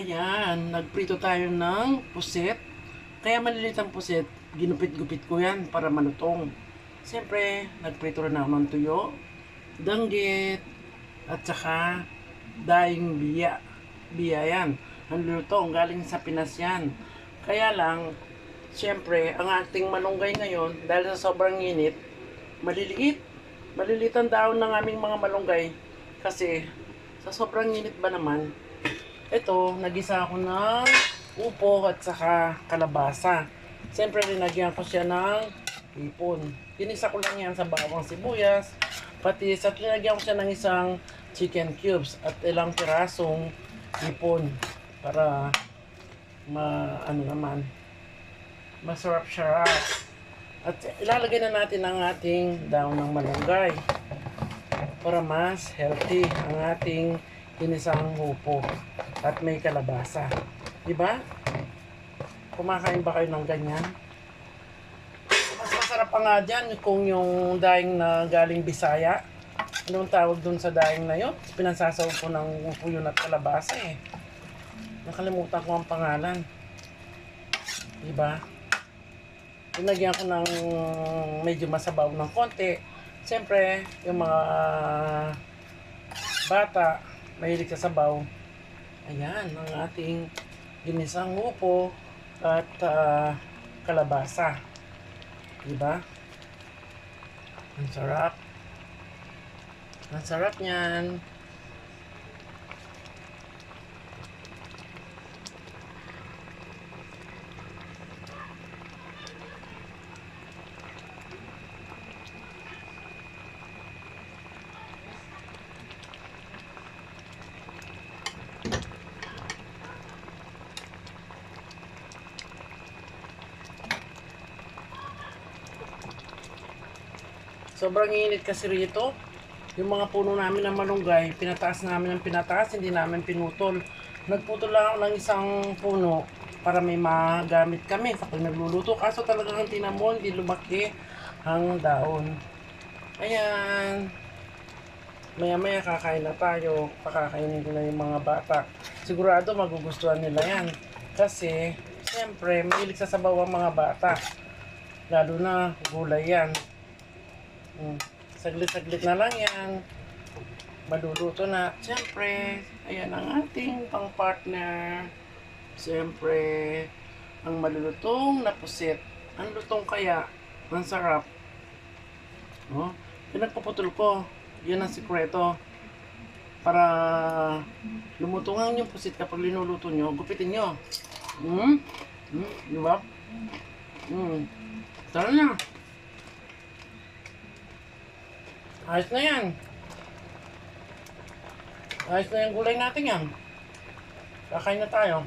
Ayan, nagprito tayo ng puset. Kaya malilit ang puset, ginupit-gupit ko yan para malutong. Siyempre, nagprito rin ako ng tuyo, danggit, at saka daing biya. Biya yan. Ang lutong, galing sa Pinas yan. Kaya lang, siyempre, ang ating malunggay ngayon, dahil sa sobrang init, maliliit. Maliliit ang daon ng aming mga malunggay. Kasi, sa sobrang init ba naman, ito, nagisa ako ng upo at saka kalabasa. Siyempre, linagyan ko siya ng ipon. Tinisa ko lang yan sa bawang sibuyas, patis, at linagyan ko siya ng isang chicken cubes at ilang pirasong ipon para ma ano naman masarap siya at ilalagay na natin ang ating daon ng malunggay para mas healthy ang ating ginisang upo at may kalabasa. Di ba? Kumakain ba kayo ng ganyan? Mas masarap pa nga dyan kung yung daing na galing Bisaya. Anong tawag dun sa daing na yun? Pinansasaw ko ng upo yun at kalabasa eh. Nakalimutan ko ang pangalan. Di ba? Pinagyan ko ng medyo masabaw ng konti. Siyempre, yung mga bata, mahilig sa sabaw. Ayan, ang ating ginisang upo at ah, kalabasa. Diba? Ang sarap. Ang sarap niyan. Sobrang init kasi rito. Yung mga puno namin ng malunggay, pinataas namin ng pinataas, hindi namin pinutol. Nagputol lang ako ng isang puno para may magamit kami kapag nagluluto. Kaso talagang tinan mo, hindi lumaki ang daon. Ayan. Maya maya kakain na tayo. Pakakainin ko na yung mga bata. Sigurado magugustuhan nila yan. Kasi, siyempre, mahilig sa sabaw ang mga bata. Lalo na gulay yan. Mm. Saglit-saglit na lang yan. Maluluto na. Siyempre, ayan ang ating pang-partner. Siyempre, ang malulutong na pusit. Ang lutong kaya, ang sarap. Oh, pinagpaputol ko. Yan ang sikreto. Para lumutungan yung pusit kapag linuluto nyo, gupitin nyo. Hmm? Hmm? Di ba? Hmm. Tara na. Ayos na yan. Ayos na yung gulay natin yan. Kakain na tayo.